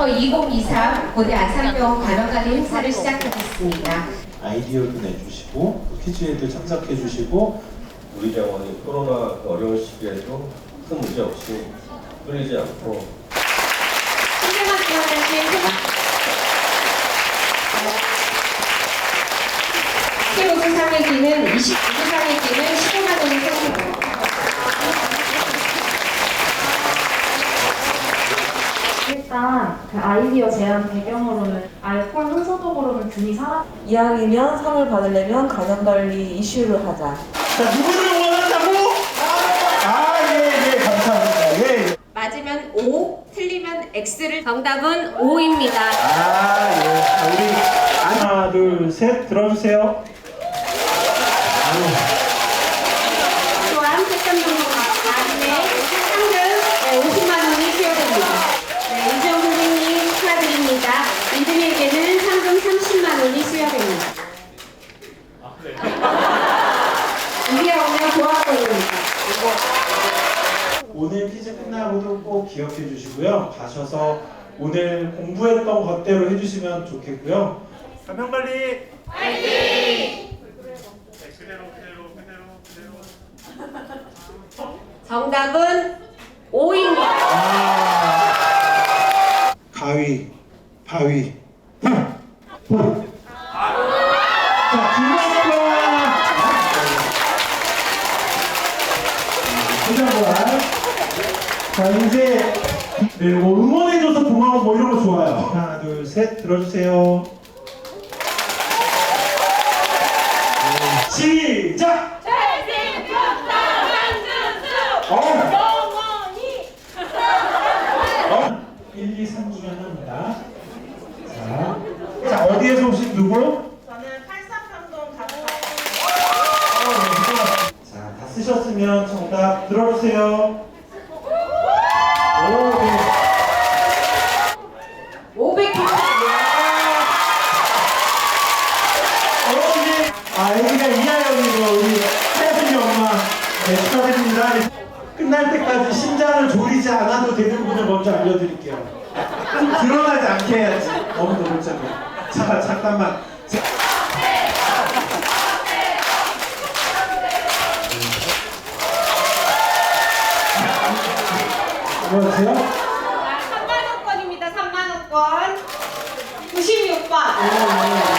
지금부터 2023 고대 안산병원 관원관리 행사를 시작하겠습니다. 아이디어도 내주시고 또 퀴즈에도 참석해 주시고 우리 병원이 코로나 그 어려운 시기에도 큰 문제 없이 끊이지 않고 신경만 지원하신 최우수상에게는 29수상 그 아이디어 제안 배경으로는 알코올 흔소독으로는 균이 사라 이왕이면 상을 받으려면 간염관리 이슈를 하자. 자 누구를 원한다고? 아 예 예 감사합니다 예. 맞으면 O, 틀리면 X를 정답은 O입니다. 아예 우리 하나 둘 셋 들어주세요. 또한 패션정보 나중에 상금 네, 50만 원이 수여됩니다. 네, 이정 선생님 축하드립니다. 2등에게는 상금 30만 원이 수여됩니다. 이게 오늘 교환권입니다. 오늘 퀴즈 끝나고도 꼭 기억해 주시고요. 가셔서 오늘 공부했던 것대로 해주시면 좋겠고요. 감염관리 정답은 O입니다. 아 가위 바위 후, 후. 자 김학과 자 이제 네, 뭐 응원해줘서 고마워 뭐 이런 거 좋아요 하나 둘 셋 들어주세요 네, 시작 어. 어? 1, 2, 3 중에 하나입니다. 자, 자 어디에서 오신 누구? 저는 83평동 가서 어, 네, 자, 다 쓰셨으면 정답 들어주세요. 오, 네. 500kg. 어, 이제, 아, 여기가 이하영이고, 우리 태순이 엄마. 네, 축하드립니다. 끝날 때까지 심장을 졸이지 않아도 되는 분을 먼저 알려드릴게요. 드러나지 않게 해야지. 너무 노골적이야. 자, 잠깐만. 자. 안녕하세요. 3만 원권입니다. 3만 원권. 96번.